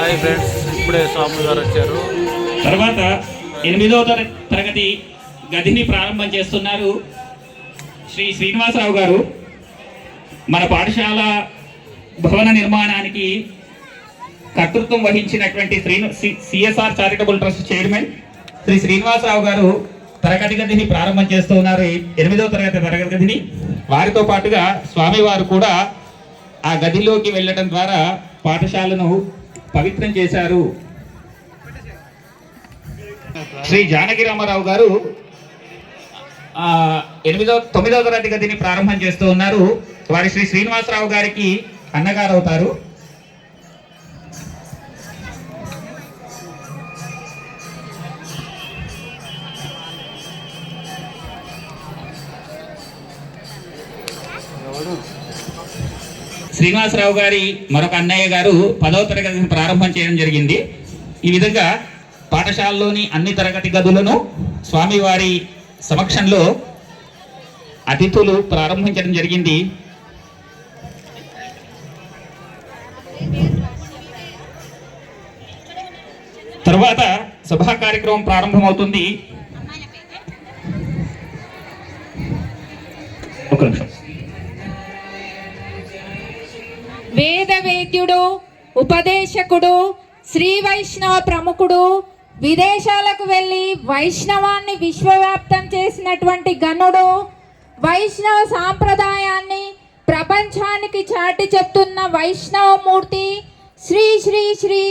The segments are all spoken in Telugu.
హాయ్ ఫ్రెండ్స్ ఇప్పుడే స్వామి గారు వచ్చారు. తర్వాత ఎనిమిదవ తరగతి గదిని ప్రారంభం చేస్తున్నారు శ్రీ శ్రీనివాసరావు గారు. మన పాఠశాల భవన నిర్మాణానికి కర్తృత్వం వహించినటువంటి Srinu CSR charitable trust chairman Shri Srinivasarao గారు తరగతి గదిని ప్రారంభం చేస్తూ ఉన్నారు ఎనిమిదవ తరగతి తరగతి గదిని. వారితో పాటుగా స్వామివారు కూడా ఆ గదిలోకి వెళ్ళడం ద్వారా పాఠశాలను పవిత్రం చేశారు. శ్రీ జానకి రామారావు గారు ఎనిమిదో తొమ్మిదవ తరగతి గదిని ప్రారంభం చేస్తూ ఉన్నారు. వారి శ్రీ శ్రీనివాసరావు గారికి అన్నగారు అవుతారు శ్రీనివాసరావు గారి మరొక అన్నయ్య గారు పదవ తరగతిని ప్రారంభం చేయడం జరిగింది. ఈ విధంగా పాఠశాలలోని అన్ని తరగతి గదులను స్వామివారి సమక్షంలో అతిథులు ప్రారంభించడం జరిగింది. తర్వాత సభా కార్యక్రమం ప్రారంభమవుతుంది. ఒక నిమిషం. వేదవేద్యుడు ఉపదేశకుడు శ్రీ వైష్ణవ ప్రముఖుడు విదేశాలకు వెళ్ళి వైష్ణవాన్ని విశ్వవ్యాప్తం చేసినటువంటి గనుడు వైష్ణవ సాంప్రదాయాన్ని ప్రపంచానికి చాటి చెప్తున్న వైష్ణవమూర్తి శ్రీ శ్రీ శ్రీ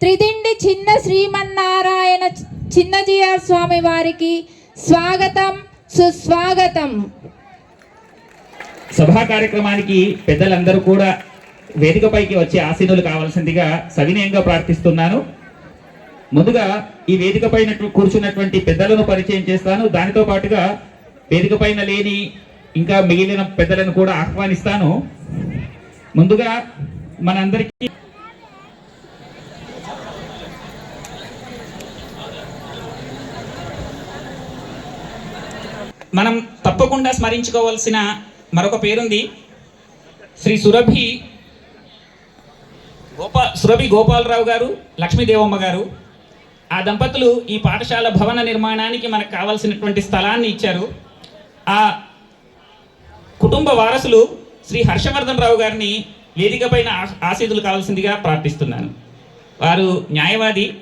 త్రిదిండి చిన్న శ్రీమన్నారాయణ చిన్నజీఆర్ స్వామి వారికి స్వాగతం సుస్వాగతం. సభా కార్యక్రమానికి పెద్దలందరూ కూడా వేదికపైకి వచ్చే ఆసీనులు కావాల్సిందిగా సవినయంగా ప్రార్థిస్తున్నాను. ముందుగా ఈ వేదిక పైన కూర్చున్నటువంటి పెద్దలను పరిచయం చేస్తాను. దానితో పాటుగా వేదిక పైన లేని ఇంకా మిగిలిన పెద్దలను కూడా ఆహ్వానిస్తాను. ముందుగా మనందరికీ మనం తప్పకుండా స్మరించుకోవాల్సిన మరొక పేరుంది. శ్రీ సురభి గోపా సురభి గోపాలరావు గారు లక్ష్మీదేవమ్మ గారు ఆ దంపతులు ఈ పాఠశాల భవన నిర్మాణానికి మనకు కావాల్సినటువంటి స్థలాన్ని ఇచ్చారు. ఆ కుటుంబ వారసులు శ్రీ హర్షవర్ధన్ రావు గారిని వేదికపైన ఆశీదులు కావాల్సిందిగా ప్రార్థిస్తున్నాను. వారు న్యాయవాది.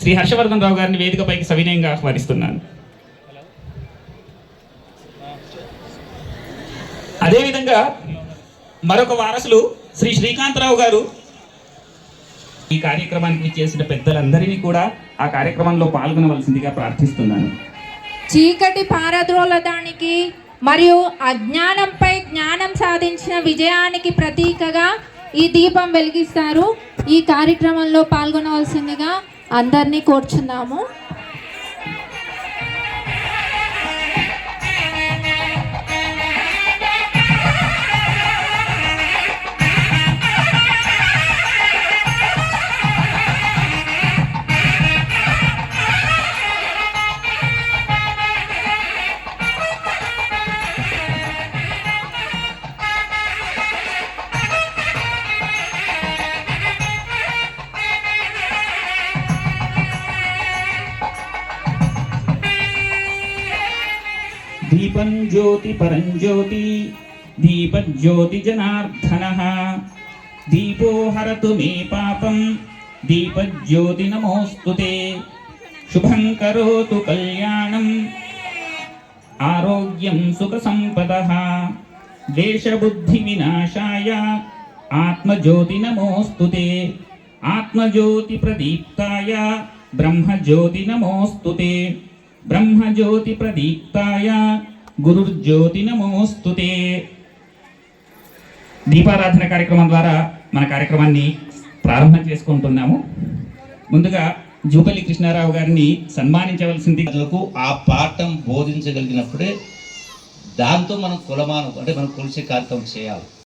శ్రీ హర్షవర్ధన్ రావు గారిని వేదికపైకి సవినయంగా ఆహ్వానిస్తున్నాను. అదేవిధంగా మరొక వారసులు శ్రీ శ్రీకాంతరావు గారు. ఈ కార్యక్రమానికి చేసిన పెద్దలందరినీ కూడా ఆ కార్యక్రమంలో పాల్గొనవలసిందిగా ప్రార్థిస్తున్నాను. చీకటి పారద్రోలడానికి మరియు అజ్ఞానంపై జ్ఞానం సాధించిన విజయానికి ప్రతీకగా ఈ దీపం వెలిగిస్తారు. ఈ కార్యక్రమంలో పాల్గొనవలసిందిగా అందరినీ కోరుచున్నాము. దీపం జ్యోతి పరంజ్యోతి దీపజ్యోతి జనార్దన దీపో హరతు మే పాపం దీపజ్యోతి నమోస్తుతే శుభం కరోతు కళ్యాణం ఆరోగ్యం సుఖ సంపద దేశబుద్ధి వినాశాయ ఆత్మజ్యోతి నమోస్తుతే ఆత్మజ్యోతి ప్రదీప్తాయ బ్రహ్మజ్యోతి నమోస్తుతే బ్రహ్మజ్యోతి ప్రదీప్తాయ గురుర్జ్యోతి నమోస్తుతే దీపారాధన కార్యక్రమం ద్వారా మన కార్యక్రమాన్ని ప్రారంభం చేసుకుంటున్నాము. ముందుగా జూపల్లి కృష్ణారావు గారిని సన్మానించవలసింది. ప్రజలకు ఆ పాఠం బోధించగలిగినప్పుడే దాంతో మనం కులమానం అంటే మనం కొలిసే కార్యక్రమం చేయాలి.